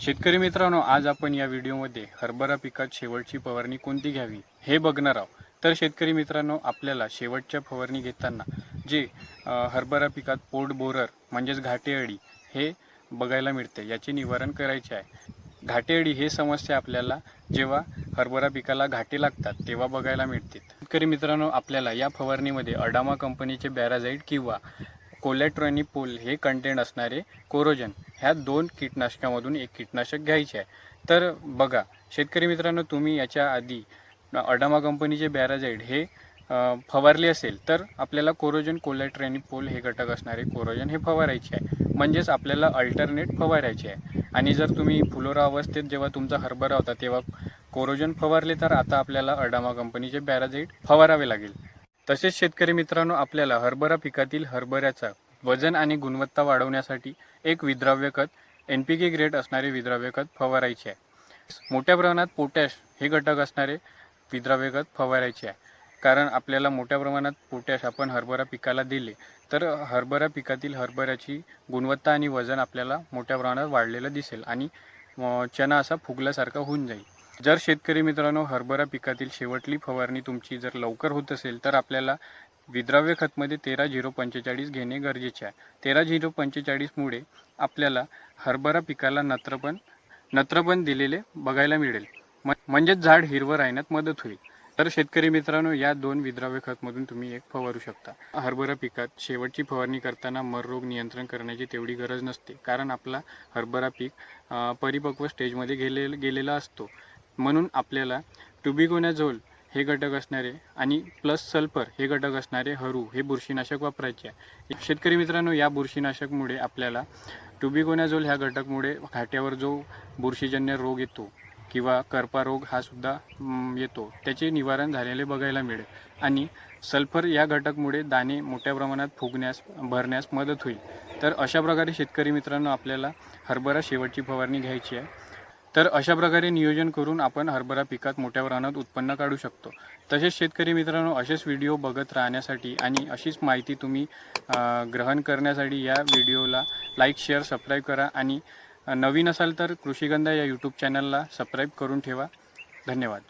शेतकरी मित्रांनो आज आपण या व्हिडिओमध्ये हरभरा पिकात शेवटची फवारणी कोणती घ्यावी हे बघणार आहोत. तर शेतकरी मित्रांनो आपल्याला शेवटच्या फवारणी घेताना जे हरभरा पिकात पोट बोरर म्हणजेच घाटेअळी हे बघायला मिळते. याचे निवारण करायचे आहे. घाटेअळी हे समस्या आपल्याला जेव्हा हरभरा पिकाला घाटे लागतात तेव्हा बघायला मिळते. शेतकरी मित्रांनो आपल्याला या फवारणीमध्ये अडामा कंपनीचे बॅराझाईड किंवा कोलॅट्रॉनिपोल हे कंटेंट असणारे कोरोजन ह्या दोन कीटनाशकामधून एक कीटनाशक घ्यायचे आहे. तर बघा शेतकरी मित्रांनो तुम्ही याच्या आधी अडामा कंपनीचे बॅराझाईड हे फवारले असेल तर आपल्याला कोरोजन कोलॅट्रॅनिपोल हे घटक असणारे कोरोजन हे फवारायचे आहे. म्हणजेच आपल्याला अल्टरनेट फवारायचे आहे. आणि जर तुम्ही फुलोरा अवस्थेत जेव्हा तुमचा हरभरा होता तेव्हा कोरोजन फवारले तर आता आपल्याला अडामा कंपनीचे बॅराझाईड फवारावे लागेल. तसेच शेतकरी मित्रांनो आपल्याला हरभरा पिकातील हरभऱ्याचा वजन आणि गुणवत्ता वाढवण्यासाठी एक विद्राव्य खत एन पी के ग्रेड असणारे विद्राव्य खत फवारायचे आहे. मोठ्या प्रमाणात पोटॅश हे घटक असणारे विद्राव्य खत फवारायचे आहे. कारण आपल्याला मोठ्या प्रमाणात पोटॅश आपण हरभरा पिकाला दिले तर हरभरा पिकातील हरभऱ्याची गुणवत्ता आणि वजन आपल्याला मोठ्या प्रमाणात वाढलेलं दिसेल आणि चणा चना असा फुगल्यासारखा होऊन जाईल. जर शेतकरी मित्रांनो हरभरा पिकातील शेवटली फवारणी तुमची जर लवकर होत असेल तर आपल्याला विद्राव्य खतमध्ये तेरा झिरो पंचेचाळीस घेणे गरजेचे आहे. तेरा झिरो पंचेचाळीसमुळे आपल्याला हरभरा पिकाला नत्रपण नत्रपण दिलेले बघायला मिळेल. म- म्हणजेच झाड हिरवं राहण्यात मदत होईल. तर शेतकरी मित्रांनो या दोन विद्राव्य खतमधून तुम्ही एक फवारू शकता. हरभरा पिकात शेवटची फवारणी करताना मर रोग नियंत्रण करण्याची तेवढी गरज नसते कारण आपला हरभरा पीक परिपक्व स्टेजमध्ये गेले गेलेला असतो. म्हणून आपल्याला टुबिगोनॅझोल हे घटक असणारे आणि प्लस सल्फर हे घटक असणारे हरू हे बुरशीनाशक वापरायचे आहे. शेतकरी मित्रांनो या बुरशीनाशकमुळे आपल्याला टुबिगोनॅझोल ह्या घटकमुळे घाट्यावर जो बुरशीजन्य रोग येतो किंवा करपा रोग हा सुद्धा येतो त्याचे निवारण झालेले बघायला मिळेल. आणि सल्फर या घटकमुळे दाणे मोठ्या प्रमाणात फुगण्यास भरण्यास मदत होईल. तर अशा प्रकारे शेतकरी मित्रांनो आपल्याला हरभरा शेवटची फवारणी घ्यायची आहे. तर अशा प्रकारे नियोजन करून आपण हरभरा पिकात मोठ्या प्रमाणात उत्पन्न काढू शकतो. तसेच शेतकरी मित्रांनो असेच व्हिडिओ बघत राहण्यासाठी आणि अशीच माहिती तुम्ही ग्रहण करण्यासाठी या व्हिडिओला लाईक शेअर सबस्क्राईब करा आणि नवीन असाल तर कृषीगंधा या यूट्यूब चॅनलला सबस्क्राईब करून ठेवा. धन्यवाद.